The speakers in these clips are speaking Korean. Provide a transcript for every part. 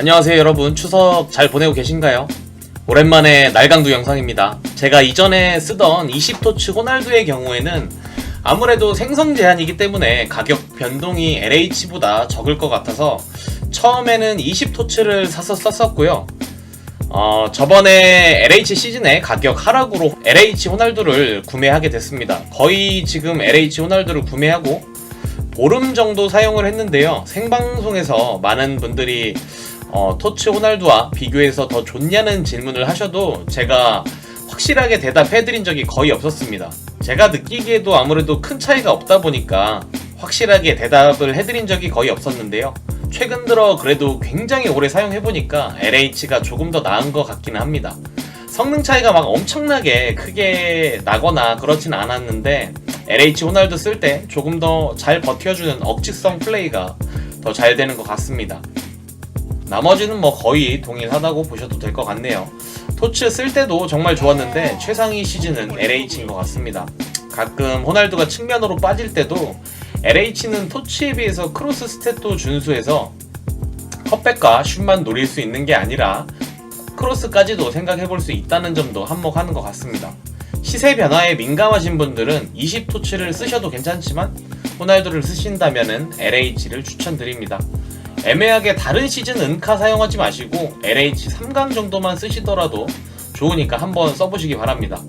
안녕하세요 여러분 추석 잘 보내고 계신가요? 오랜만에 날강도 영상입니다. 제가 이전에 쓰던 20토츠 호날두의 경우에는 아무래도 생성 제한이기 때문에 가격 변동이 LH보다 적을 것 같아서 처음에는 20토츠를 사서 썼었고요. 어, 저번에 LH 시즌에 가격 하락으로 LH 호날두를 구매하게 됐습니다. 거의 지금 LH 호날두를 구매하고 보름 정도 사용을 했는데요. 생방송에서 많은 분들이 어, 토치 호날두와 비교해서 더 좋냐는 질문을 하셔도 제가 확실하게 대답해드린 적이 거의 없었습니다. 제가 느끼기에도 아무래도 큰 차이가 없다 보니까 확실하게 대답을 해드린 적이 거의 없었는데요. 최근 들어 그래도 굉장히 오래 사용해보니까 LH가 조금 더 나은 것 같기는 합니다. 성능 차이가 막 엄청나게 크게 나거나 그렇진 않았는데 LH 호날두 쓸 때 조금 더 잘 버텨주는 억지성 플레이가 더 잘 되는 것 같습니다. 나머지는 뭐 거의 동일하다고 보셔도 될 것 같네요. 토츠 쓸 때도 정말 좋았는데 최상위 시즌은 LH인 것 같습니다. 가끔 호날두가 측면으로 빠질 때도 LH는 토치에 비해서 크로스 스탯도 준수해서 컵백과 슛만 노릴 수 있는 게 아니라 크로스까지도 생각해 볼 수 있다는 점도 한몫하는 것 같습니다. 시세 변화에 민감하신 분들은 20토치를 쓰셔도 괜찮지만 호날두를 쓰신다면은 LH를 추천드립니다. 애매하게 다른 시즌 은카 사용하지 마시고 LH 3강 정도만 쓰시더라도 좋으니까 한번 써보시기 바랍니다.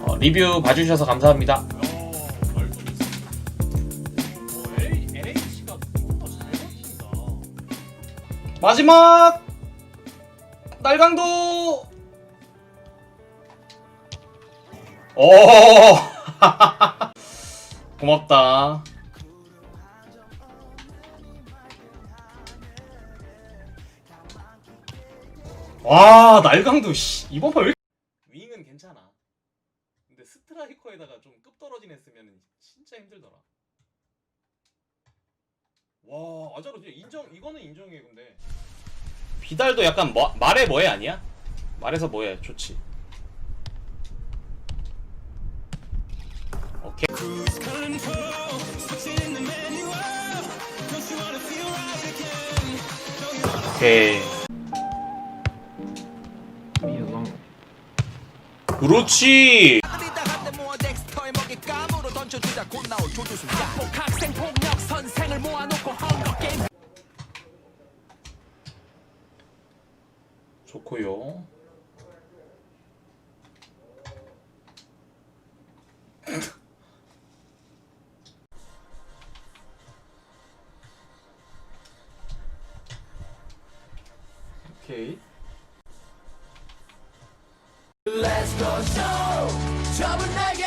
어, 리뷰 봐주셔서 감사합니다. 마지막 날강도 오 고맙다. 와 날강도 씨 이번 판왜 윙은 괜찮아. 근데 스트라이커에다가 좀 급 떨어진 했으면 진짜 힘들더라. 와 아자로 진짜 인정 이거는 인정해 근데. 비달도 약간 뭐, 말해 뭐해 아니야? 말해서 뭐해 좋지. 오케이. 오케이. 그렇지. 좋고요. 오케이. 좁은 날개를